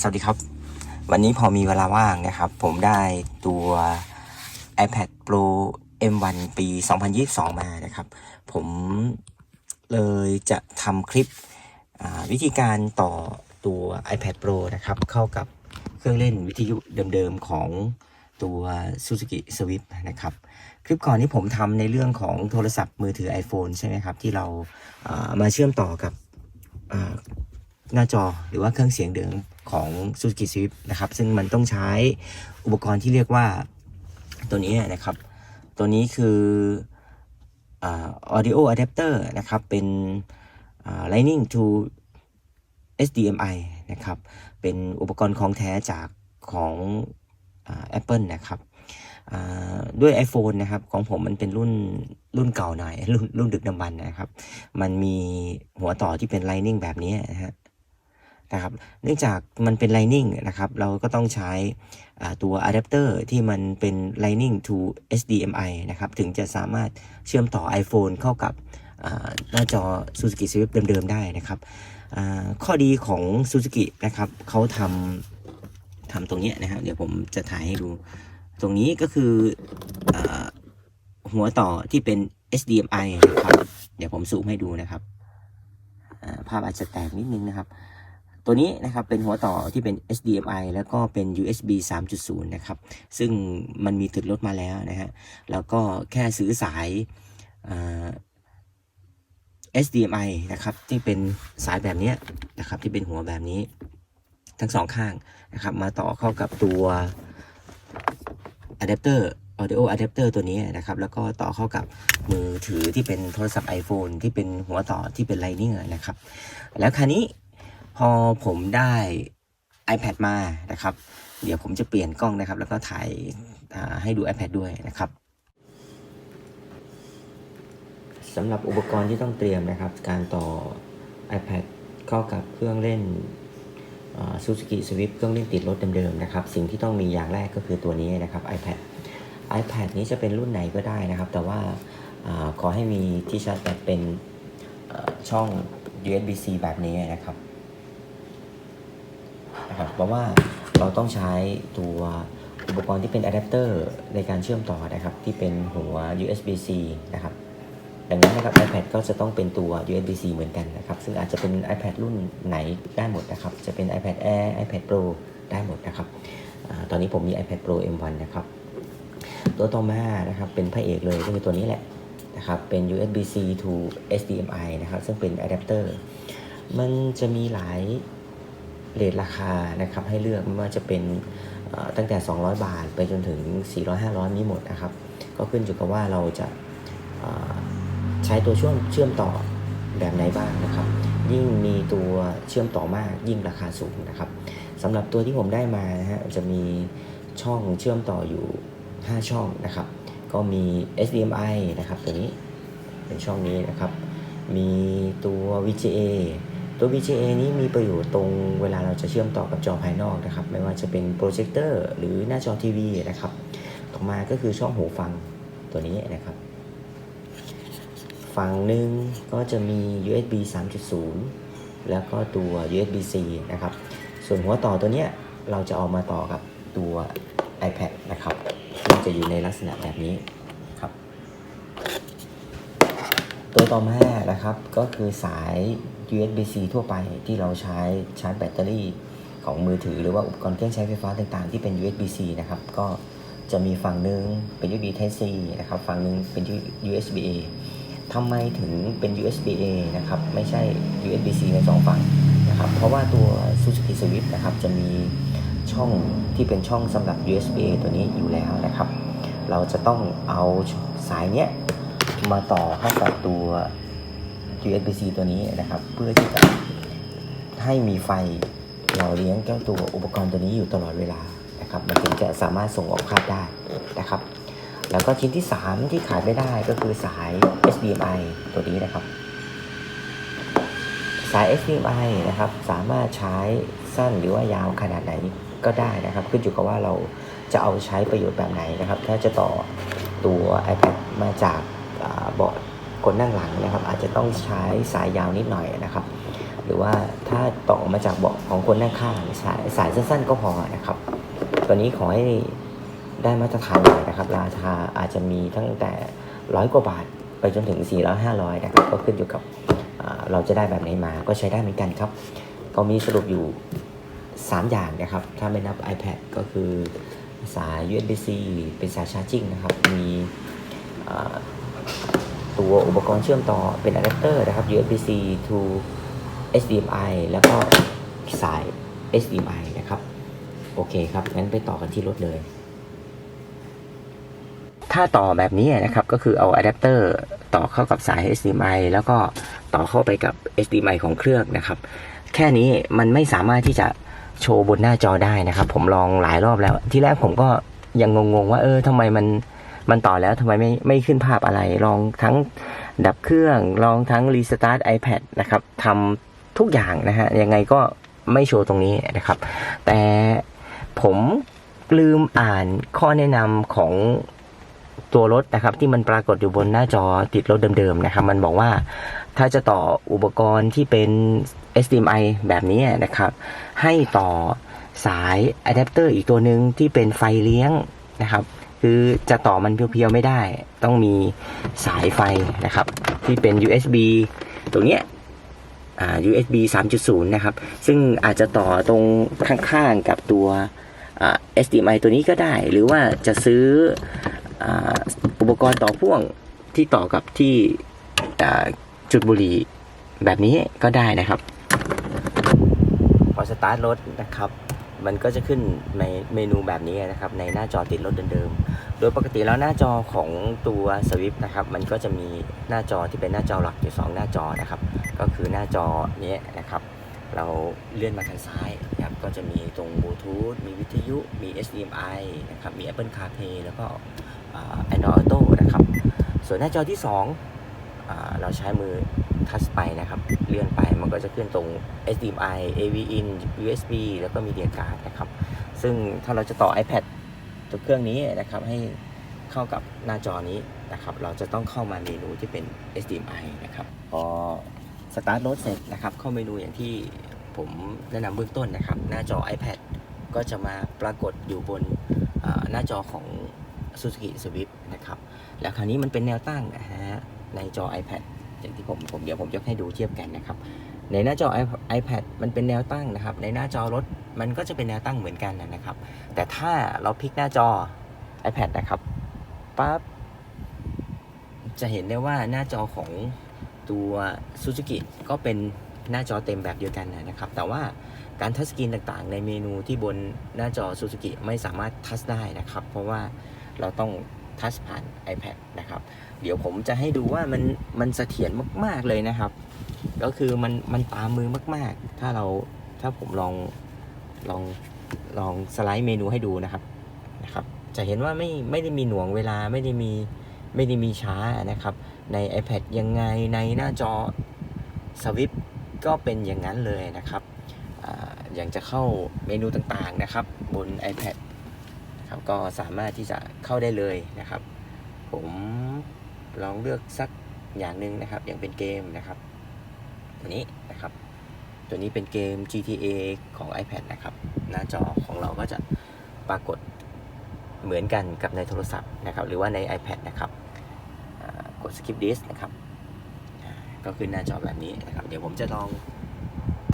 สวัสดีครับ วันนี้พอมีเวลาว่างนะครับ ผมได้ตัว iPad Pro M1 ปี 2022 มานะครับ ผมเลยจะทำคลิปวิธีการต่อตัว iPad Pro นะครับ เข้ากับเครื่องเล่นวิทยุเดิมๆของตัว Suzuki Swift นะครับ คลิปก่อนนี้ผมทำในเรื่องของโทรศัพท์มือถือ iPhone ใช่ไหมครับ ที่เราามาเชื่อมต่อกับ หน้าจอหรือว่าเครื่องเสียงเดิมของ Suzuki Swift นะครับ ซึ่งมันต้องใช้อุปกรณ์ที่เรียกว่าตัวนี้นะครับ ตัวนี้คืออ่า audio adapter นะครับ เป็น Lightning to HDMI นะครับ เป็นอุปกรณ์ของแท้จากของอ Apple นะครับด้วย iPhone นะครับ ของผมมันเป็นรุ่นรุ่นเก่าหน่อย รุ่นรุ่นดึกดำบรรนะครับ มันมีหัวต่อที่เป็น Lightning แบบนี้นะฮะ นะครับเนื่องจากมันเป็น Lightning นะครับเราก็ต้องใช้ตัวอะแดปเตอร์ที่มันเป็น Lightning to HDMI นะครับถึงจะสามารถเชื่อมต่อ iPhone เข้ากับหน้าจอ Suzuki Swift เดิมๆได้นะครับข้อดีของ Suzuki นะครับเขาทำทำตรงเนี้ยนะครับเดี๋ยวผมจะถ่ายให้ดู ตรงนี้ก็คืออหัวต่อที่เป็น HDMI นะครับ เดี๋ยวผมซูมให้ดูนะครับภาพอาจจะแตกนิดนึงนะครับ ตัวนี้นะครับเป็นหัวต่อที่เป็น HDMI แล้วก็เป็น USB 3.0 นะครับ ซึ่งมันมีติดรถมาแล้วนะฮะ แล้วก็แค่ซื้อสาย HDMI นะครับที่เป็นสายแบบนี้นะครับที่เป็นหัวแบบนี้ ทั้งสองข้างนะครับ มาต่อเข้ากับตัวอะแดปเตอร์ audio adapter ตัวนี้นะครับ แล้วก็ต่อเข้ากับมือถือที่เป็นโทรศัพท์ iPhone ที่เป็นหัวต่อที่เป็น Lightning นะครับ แล้วคราวนี้ พอผมได้ iPad มานะครับ เดี๋ยวผมจะเปลี่ยนกล้องนะครับ แล้วก็ถ่ายให้ดู iPad ด้วยนะครับสำหรับอุปกรณ์ที่ต้องเตรียมนะครับ การต่อ iPad เข้ากับเครื่องเล่นซูซูกิสวิฟเครื่องเล่นติดรถเดิมๆนะครับ สิ่งที่ต้องมีอย่างแรกก็คือตัวนี้นะครับ iPad iPad นี้จะเป็นรุ่นไหนก็ได้นะครับ แต่ว่าอขอให้มีที่ชาร์จแบตเป็นช่อง USB-C แบบนี้นะครับ เพราะว่าเราต้องใช้ตัวอุปกรณ์ที่เป็นอะแดปเตอร์ในการเชื่อมต่อนะครับที่เป็นหัว USB-C นะครับดังนั้นนะครับ iPad ก็จะต้องเป็นตัว USB-C เหมือนกันนะครับ ซึ่งอาจจะเป็น iPad รุ่นไหนได้หมดนะครับ จะเป็น iPad Air iPad Pro ได้หมดนะครับอตอนนี้ผมมี iPad Pro M1 นะครับ ตัวต่อมานะครับเป็นพระเอกเลยก็คือตัวนี้แหละนะครับ เป็น USB-C to HDMI นะครับ ซึ่งเป็นอะแดปเตอร์ มันจะมีหลาย เรทราคานะครับให้เลือกไม่ว่าจะเป็นตั้งแต่ 200 บาท ไปจนถึง 400 500 มีหมดนะครับ ก็ขึ้นอยู่กับว่าเราจะใช้ตัวช่วงเชื่อมต่อแบบไหนบ้างนะครับ ยิ่งมีตัวเชื่อมต่อมากยิ่งราคาสูงนะครับสำหรับตัวที่ผมได้มานะฮะจะมีช่องเชื่อมต่ออยู่ 5 ช่องนะครับ ก็มี HDMI นะครับตัวนี้เป็นช่องนี้นะครับ มีตัว VGA ตัว VGA นี้มีประโยชน์ตรงเวลาเราจะเชื่อมต่อกับจอภายนอกนะครับ ไม่ว่าจะเป็นโปรเจคเตอร์หรือหน้าจอทีวีนะครับ ต่อมาก็คือช่องหูฟังตัวนี้นะครับ ฝั่งหนึ่งก็จะมี USB 3.0 แล้วก็ตัว USB-C นะครับ ส่วนหัวต่อตัวเนี้ยเราจะเอามาต่อกับตัว iPad นะครับซึ่งจะอยู่ในลักษณะแบบนี้ครับ ตัวต่อมานะครับก็คือสาย USB-C ทั่วไปที่เราใช้ชาร์จแบตเตอรี่ของมือถือ หรือว่าอุปกรณ์เครื่องใช้ไฟฟ้าต่างๆ ที่เป็น USB-C นะครับ ก็จะมีฝั่งหนึ่งเป็น USB Type C นะครับ ฝั่งหนึ่งเป็น USB-A ทำไมถึงเป็น USB-A นะครับ ไม่ใช่ USB-C ในสองฝั่งนะครับ เพราะว่าตัว Suzuki Swift นะครับ จะมีช่องที่เป็นช่องสำหรับ USB-A ตัวนี้อยู่แล้วนะครับ เราจะต้องเอาสายเนี้ยมาต่อเข้ากับตัว USB-C ตัวนี้นะครับ เพื่อที่จะให้มีไฟหล่อเลี้ยงเจ้าตัวอุปกรณ์ตัวนี้อยู่ตลอดเวลานะครับ มันถึงจะสามารถส่งออกภาพได้นะครับ แล้วก็ชิ้นที่ 3 ที่ขาดไม่ได้ก็คือสาย HDMI ตัวนี้นะครับ สาย HDMI นะครับ สามารถใช้สั้นหรือว่ายาวขนาดไหนก็ได้นะครับ ขึ้นอยู่กับว่าเราจะเอาใช้ประโยชน์แบบไหนนะครับ ถ้าจะต่อตัว iPad มาจากอ่าเบาะ คนนั่งหลังนะครับ อาจจะต้องใช้สายยาวนิดหน่อยนะครับ หรือว่าถ้าต่อมาจากเบาะของคนนั่งข้างสายสายสั้นๆก็พอนะครับ ตัวนี้ขอให้ได้มาตรฐานหน่อยนะครับ ราคาอาจจะมีตั้งแต่ร้อยกว่าบาทไปจนถึง 400 500 นะครับ ก็ขึ้นอยู่กับเราจะได้แบบไหนมาก็ใช้ได้เหมือนกันครับ ก็มีสรุปอยู่ 3 อย่างนะครับ ถ้าไม่นับ iPad ก็คือสาย USB-C เป็นสายชาร์จิ่งนะครับ มี ตัวอุปกรณ์เชื่อมต่อเป็นอะแดปเตอร์นะครับ USB-C to HDMI แล้วก็สาย HDMI นะครับ โอเคครับ งั้นไปต่อกันที่รถเลย ถ้าต่อแบบนี้นะครับ ก็คือเอาอะแดปเตอร์ต่อเข้ากับสาย HDMI แล้วก็ต่อเข้าไปกับ HDMI ของเครื่องนะครับ แค่นี้มันไม่สามารถที่จะโชว์บนหน้าจอได้นะครับ ผมลองหลายรอบแล้ว ที่แรกผมก็ยังงงๆว่าเออทำไมมัน มันต่อแล้วทำไมไม่ไม่ขึ้นภาพอะไร ลองทั้งดับเครื่อง ลองทั้งรีสตาร์ท iPad นะครับทำทุกอย่างนะฮะ ยังไงก็ไม่โชว์ตรงนี้นะครับ แต่ผมลืมอ่านข้อแนะนำของตัวรถนะครับที่มันปรากฏอยู่บนหน้าจอติดรถเดิมๆนะครับมันบอกว่าถ้าจะต่ออุปกรณ์ที่เป็น HDMI แบบนี้นะครับ ให้ต่อสายอะแดปเตอร์อีกตัวหนึ่งที่เป็นไฟเลี้ยงนะครับ คือจะต่อมันเพียวๆไม่ได้ ต้องมีสายไฟนะครับ ที่เป็น USB ตรงเนี้ยอ่า USB 3.0 นะครับ ซึ่งอาจจะต่อตรงข้างๆกับตัวอ่า HDMI ตัวนี้ก็ได้ หรือว่าจะซื้ออาอุปกรณ์ต่อพ่วงที่ต่อกับที่จุดบุหรี่แบบนี้ก็ได้นะครับ พอสตาร์ทรถนะครับ มันก็จะขึ้นในเมนูแบบนี้นะครับ ในหน้าจอติดรถเดิมๆ โดยปกติแล้วหน้าจอของตัวสวิฟนะครับ มันก็จะมีหน้าจอที่เป็นหน้าจอหลักอยู่ 2 หน้าจอนะครับ ก็คือหน้าจอนี้นะครับ เราเลื่อนมาทางซ้ายนะครับ ก็จะมีตรงบลูทูธ มีวิทยุ มี HDMI นะครับ มี Apple CarPlay แล้วก็ Android Auto นะครับ ส่วนหน้าจอที่2อ่าเราใช้มือ ทัชไปนะครับ เลื่อนไปมันก็จะขึ้นตรง HDMI AV in USB แล้วก็ Media Card นะครับ ซึ่งถ้าเราจะต่อ iPad ตัวเครื่องนี้นะครับ ให้เข้ากับหน้าจอนี้นะครับ เราจะต้องเข้ามาเมนูที่เป็น HDMI นะครับพอสตาร์ทรถเสร็จนะครับ เข้าเมนูอย่างที่ผมแนะนำเบื้องต้นนะครับ หน้าจอ iPad ก็จะมาปรากฏอยู่บนหน้าจอของ Suzuki Swift นะครับ แล้วคราวนี้มันเป็นแนวตั้งนะฮะในจอ iPad อย่างที่ผมผมเดี๋ยวผมจะให้ดูเทียบกันนะครับ ในหน้าจอ i- iPad มันเป็นแนวตั้งนะครับ ในหน้าจอรถมันก็จะเป็นแนวตั้งเหมือนกันนะครับ แต่ถ้าเราพลิกหน้าจอ iPad นะครับปั๊บจะเห็นได้ว่าหน้าจอของตัว Suzuki ก็เป็นหน้าจอเต็มแบบเดียวกันนะครับ แต่ว่าการทัชสกรีนต่างๆ ในเมนูที่บนหน้าจอ Suzuki ไม่สามารถทัชได้นะครับ เพราะว่าเราต้อง ทัชผ่าน iPad นะครับ เดี๋ยวผมจะให้ดูว่ามันมันเสถียรมาก ๆ เลยนะครับ ก็คือมันมันตามมือมาก ๆ ถ้าเราถ้าผมลองลองลองสไลด์เมนูให้ดูนะครับนะครับ จะเห็นว่าไม่ไม่ได้มีหน่วงเวลาไม่ได้มีไม่ได้มีช้านะครับ ใน iPad ยังไงในหน้าจอสวิปก็เป็นอย่างนั้นเลยนะครับออย่างจะเข้าเมนูต่างๆนะครับ บน iPad นะครับ ก็สามารถที่จะเข้าได้เลยนะครับ ผมลองเลือกสักอย่างหนึ่งนะครับ อย่างเป็นเกมนะครับ ตัวนี้นะครับ ตัวนี้เป็นเกม GTA ของ iPad นะครับ หน้าจอของเราก็จะปรากฏเหมือนกันกับในโทรศัพท์นะครับ หรือว่าใน iPad นะครับกด skip this นะครับ ก็คือหน้าจอแบบนี้นะครับ เดี๋ยวผมจะลอง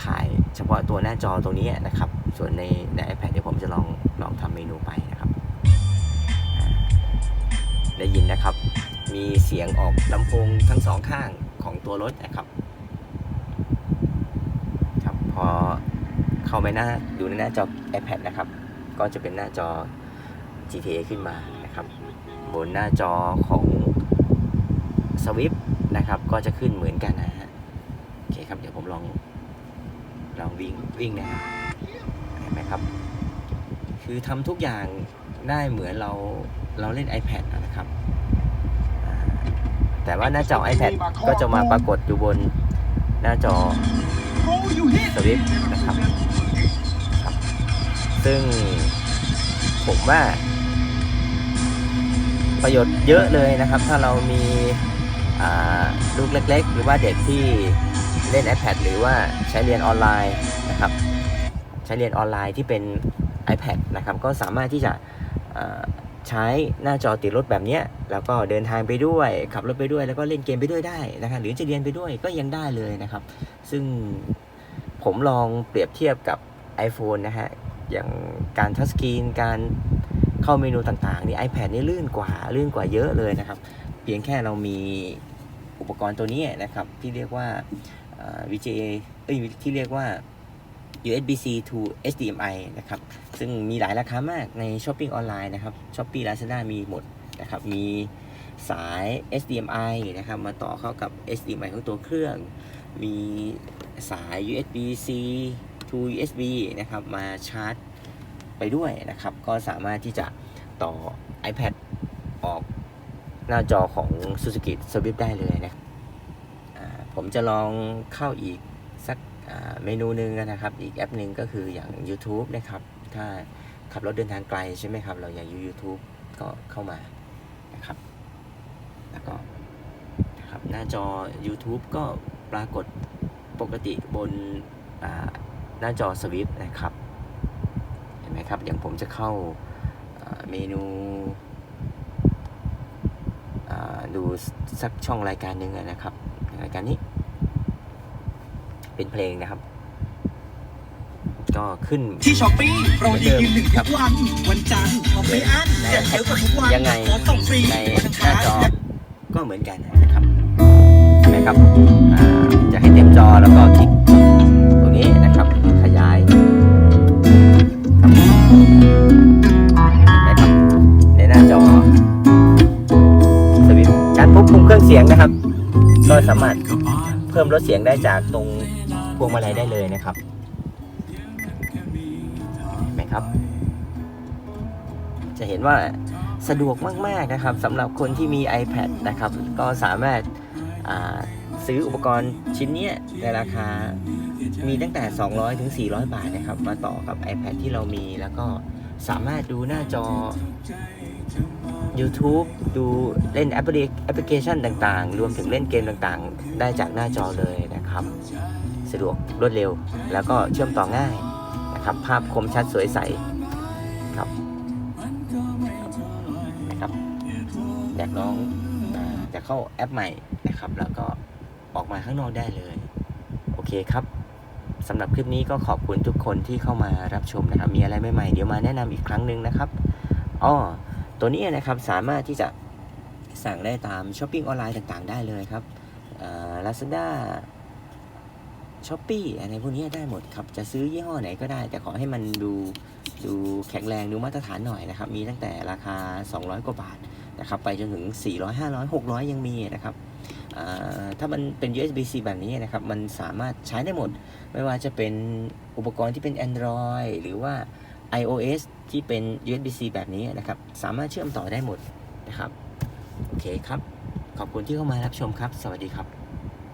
ถ่ายเฉพาะตัวหน้าจอตรงนี้นะครับ ส่วนในใน iPad เดี๋ยวผมจะลองลองทำเมนูไปนะครับ ได้ยินนะครับ มีเสียงออกลำโพงทั้งสองข้างของตัวรถนะครับ ครับพอเข้าไปหน้าดูในหน้าจอ iPad นะครับ ก็จะเป็นหน้าจอ GTA ขึ้นมานะครับ บนหน้าจอของ Swift นะครับ ก็จะขึ้นเหมือนกันนะฮะโอเคครับเดี๋ยวผมลองลองวิ่งวิ่งนะครับเห็นไหมครับ คือทำทุกอย่างได้เหมือนเรา เราเล่น iPad นะครับ แต่ว่าหน้าจอ iPad ก็จะมาปรากฏอยู่บนหน้าจอสวิฟนะครับครับ ซึ่งผมว่าประโยชน์เยอะเลยนะครับ ถ้าเรามีลูกเล็ก ๆ หรือว่าเด็กที่เล่น iPad หรือว่าใช้เรียนออนไลน์นะครับ ใช้เรียนออนไลน์ที่เป็น iPad นะครับ ก็สามารถที่จะ ใช้หน้าจอติดรถแบบนี้แล้วก็เดินทางไปด้วย ขับรถไปด้วย แล้วก็เล่นเกมไปด้วยได้นะครับหรือจะเรียนไปด้วยก็ยังได้เลยนะครับ ซึ่งผมลองเปรียบเทียบกับ iPhone นะฮะอย่างการทัชสกรีนการเข้าเมนูต่างๆนี่ iPad นี่ลื่นกว่าลื่นกว่าเยอะเลยนะครับ เพียงแค่เรามีอุปกรณ์ตัวนี้นะครับที่เรียกว่า VGA เอ้ยที่เรียกว่า USB-C to HDMI นะครับ ซึ่งมีหลายราคามากใน Shopping ออนไลน์นะครับ Shopee Lazada มีหมดนะครับ มีสาย HDMI นะครับ มาต่อเข้ากับ HDMI ของตัวเครื่อง มีสาย USB-C to USB นะครับ มาชาร์จไปด้วยนะครับ ก็สามารถที่จะต่อ iPad ออกหน้าจอของ Suzuki Swift ได้เลยนะผมจะลองเข้าอีก เมนูหนึ่งนะครับ อีกแอปหนึ่งก็คืออย่าง YouTube นะครับ ถ้าขับรถเดินทางไกลใช่ไหมครับ เราอยากดู YouTube ก็เข้ามานะครับ แล้วก็นะครับหน้าจอ YouTube ก็ปรากฏปกติบนหน้าจอสวิตนะครับ เห็นไหมครับ อย่างผมจะเข้าเมนูดูสักช่องรายการหนึ่งนะครับ รายการนี้ เป็นเพลงนะครับ ก็ขึ้น ที่ช้อปปี้โปรดียืนหนึ่งทุกวันวันจันทร์ของไม่อั้นแจกเยอะกว่าทุกวันยังไงขอส่งฟรีในวันอังหน้าคารจอก็เหมือนกันนะครับเห็นไหมครับอ่าจะให้เต็มจอแล้วก็คลิกตรงนี้นะครับ ขยายครับเห็นไหมครับในหน้าจอสวิตช์การควบคุมเครื่องเสียงนะครับ ก็สามารถเพิ่มลดเสียงได้จากตรง พวงมาลัยได้เลยนะครับเห็นไหมครับ จะเห็นว่าสะดวกมากๆนะครับสำหรับคนที่มี iPad นะครับ ก็สามารถาซื้ออุปกรณ์ชิ้นนี้ในราคามีตั้งแต่ 200 ถึง 400 บาทนะครับ มาต่อกับ iPad ที่เรามีแล้วก็สามารถดูหน้าจอ YouTube ดูเล่นแอปพลิแอปพลิเคชันต่างๆ รวมถึงเล่นเกมต่างๆ ได้จากหน้าจอเลยนะครับ สะดวกรวดเร็ว แล้วก็เชื่อมต่อง่ายนะครับ ภาพคมชัดสวยใสครับนะครับอยากลองอาอยากเข้าแอปใหม่นะครับ แล้วก็ออกมาข้างนอกได้เลย โอเคครับสำหรับคลิปนี้ก็ขอบคุณทุกคนที่เข้ามารับชมนะครับ มีอะไรใหม่ๆเดี๋ยวมาแนะนำอีกครั้งหนึ่งนะครับอ้อตัวนี้นะครับสามารถที่จะสั่งได้ตามช้อปปิ้งออนไลน์ต่างๆ ได้เลยครับลาซาด้า ช้อปปี้อะไรพวกนี้ได้หมดครับ จะซื้อยี่ห้อไหนก็ได้ แต่ขอให้มันดูดูแข็งแรงดูมาตรฐานหน่อยนะครับ มีตั้งแต่ราคา 200 กว่าบาทนะครับ ไปจนถึง 400 500 600 ยังมีนะครับถ้ามันเป็น USB-C แบบนี้นะครับ มันสามารถใช้ได้หมด ไม่ว่าจะเป็นอุปกรณ์ที่เป็น Android หรือว่า iOS ที่เป็น USB-C แบบนี้นะครับ สามารถเชื่อมต่อได้หมดนะครับ โอเคครับ ขอบคุณที่เข้ามารับชมครับ สวัสดีครับ